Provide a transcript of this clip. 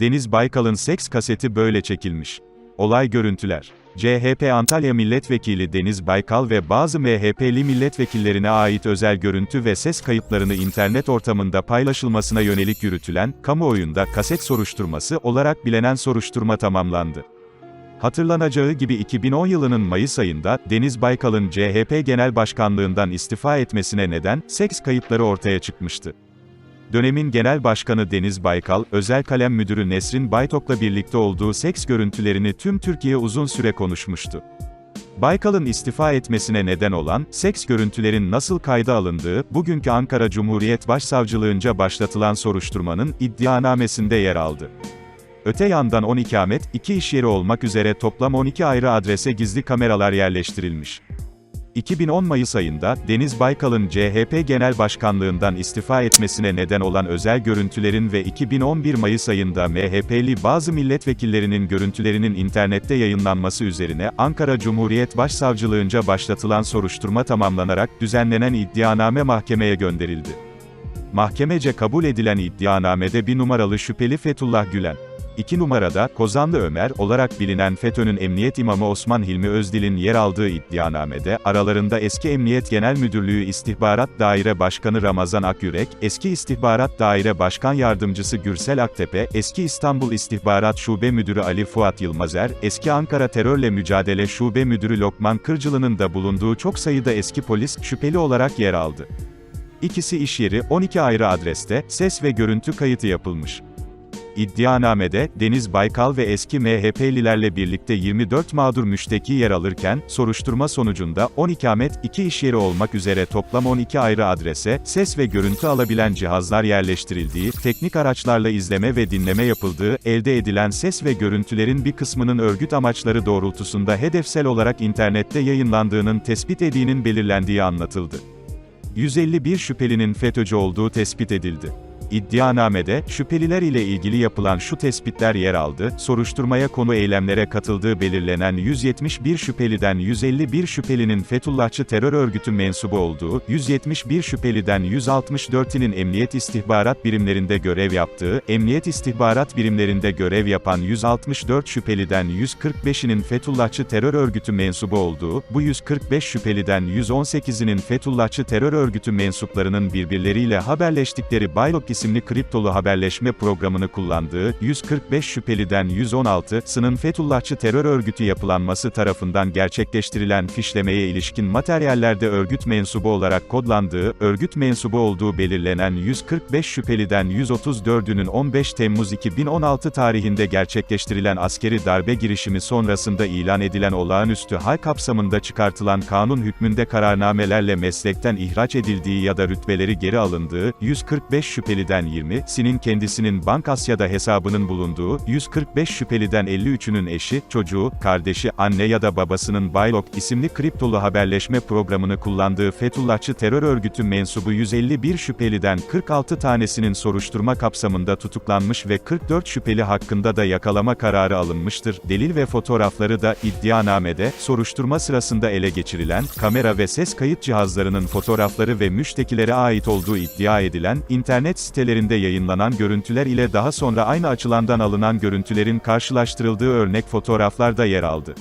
Deniz Baykal'ın seks kaseti böyle çekilmiş. Olay görüntüler. CHP Antalya Milletvekili Deniz Baykal ve bazı MHP'li milletvekillerine ait özel görüntü ve ses kayıtlarını internet ortamında paylaşılmasına yönelik yürütülen, kamuoyunda kaset soruşturması olarak bilinen soruşturma tamamlandı. Hatırlanacağı gibi 2010 yılının Mayıs ayında, Deniz Baykal'ın CHP Genel Başkanlığından istifa etmesine neden, seks kayıtları ortaya çıkmıştı. Dönemin Genel Başkanı Deniz Baykal, Özel Kalem Müdürü Nesrin Baytok'la birlikte olduğu seks görüntülerini tüm Türkiye uzun süre konuşmuştu. Baykal'ın istifa etmesine neden olan, seks görüntülerin nasıl kayda alındığı, bugünkü Ankara Cumhuriyet Başsavcılığınca başlatılan soruşturmanın iddianamesinde yer aldı. Öte yandan 10 ikamet, 2 iş yeri olmak üzere toplam 12 ayrı adrese gizli kameralar yerleştirilmiş. 2010 Mayıs ayında, Deniz Baykal'ın CHP Genel Başkanlığından istifa etmesine neden olan özel görüntülerin ve 2011 Mayıs ayında MHP'li bazı milletvekillerinin görüntülerinin internette yayınlanması üzerine Ankara Cumhuriyet Başsavcılığınca başlatılan soruşturma tamamlanarak düzenlenen iddianame mahkemeye gönderildi. Mahkemece kabul edilen iddianamede bir numaralı şüpheli Fethullah Gülen, 2 numarada, Kozanlı Ömer olarak bilinen FETÖ'nün emniyet imamı Osman Hilmi Özdil'in yer aldığı iddianamede, aralarında eski Emniyet Genel Müdürlüğü İstihbarat Daire Başkanı Ramazan Akyürek, eski İstihbarat Daire Başkan Yardımcısı Gürsel Aktepe, eski İstanbul İstihbarat Şube Müdürü Ali Fuat Yılmazer, eski Ankara Terörle Mücadele Şube Müdürü Lokman Kırcılı'nın da bulunduğu çok sayıda eski polis, şüpheli olarak yer aldı. İkisi iş yeri, 12 ayrı adreste, ses ve görüntü kayıtı yapılmış. İddianamede, Deniz Baykal ve eski MHP'lilerle birlikte 24 mağdur müşteki yer alırken, soruşturma sonucunda 10 ikamet, 2 iş yeri olmak üzere toplam 12 ayrı adrese, ses ve görüntü alabilen cihazlar yerleştirildiği, teknik araçlarla izleme ve dinleme yapıldığı, elde edilen ses ve görüntülerin bir kısmının örgüt amaçları doğrultusunda hedefsel olarak internette yayınlandığının tespit ediğinin belirlendiği anlatıldı. 151 şüphelinin FETÖ'cü olduğu tespit edildi. İddianamede, şüpheliler ile ilgili yapılan şu tespitler yer aldı, soruşturmaya konu eylemlere katıldığı belirlenen 171 şüpheliden 151 şüphelinin Fethullahçı terör örgütü mensubu olduğu, 171 şüpheliden 164'inin emniyet istihbarat birimlerinde görev yaptığı, emniyet istihbarat birimlerinde görev yapan 164 şüpheliden 145'inin Fethullahçı terör örgütü mensubu olduğu, bu 145 şüpheliden 118'inin Fethullahçı terör örgütü mensuplarının birbirleriyle haberleştikleri Baylok isimli kriptolu haberleşme programını kullandığı, 145 şüpheliden 116'sının Fethullahçı terör örgütü yapılanması tarafından gerçekleştirilen fişlemeye ilişkin materyallerde örgüt mensubu olarak kodlandığı, örgüt mensubu olduğu belirlenen 145 şüpheliden 134'ünün 15 Temmuz 2016 tarihinde gerçekleştirilen askeri darbe girişimi sonrasında ilan edilen olağanüstü hal kapsamında çıkartılan kanun hükmünde kararnamelerle meslekten ihraç edildiği ya da rütbeleri geri alındığı, 145 şüpheliden 20'sinin kendisinin Bank Asya'da hesabının bulunduğu, 145 şüpheliden 53'ünün eşi, çocuğu, kardeşi, anne ya da babasının Baylok isimli kriptolu haberleşme programını kullandığı Fethullahçı terör örgütü mensubu 151 şüpheliden 46 tanesinin soruşturma kapsamında tutuklanmış ve 44 şüpheli hakkında da yakalama kararı alınmıştır. Delil ve fotoğrafları da iddianamede, soruşturma sırasında ele geçirilen, kamera ve ses kayıt cihazlarının fotoğrafları ve müştekilere ait olduğu iddia edilen, internet sitelerinde yayınlanan görüntüler ile daha sonra aynı açılandan alınan görüntülerin karşılaştırıldığı örnek fotoğraflar da yer aldı.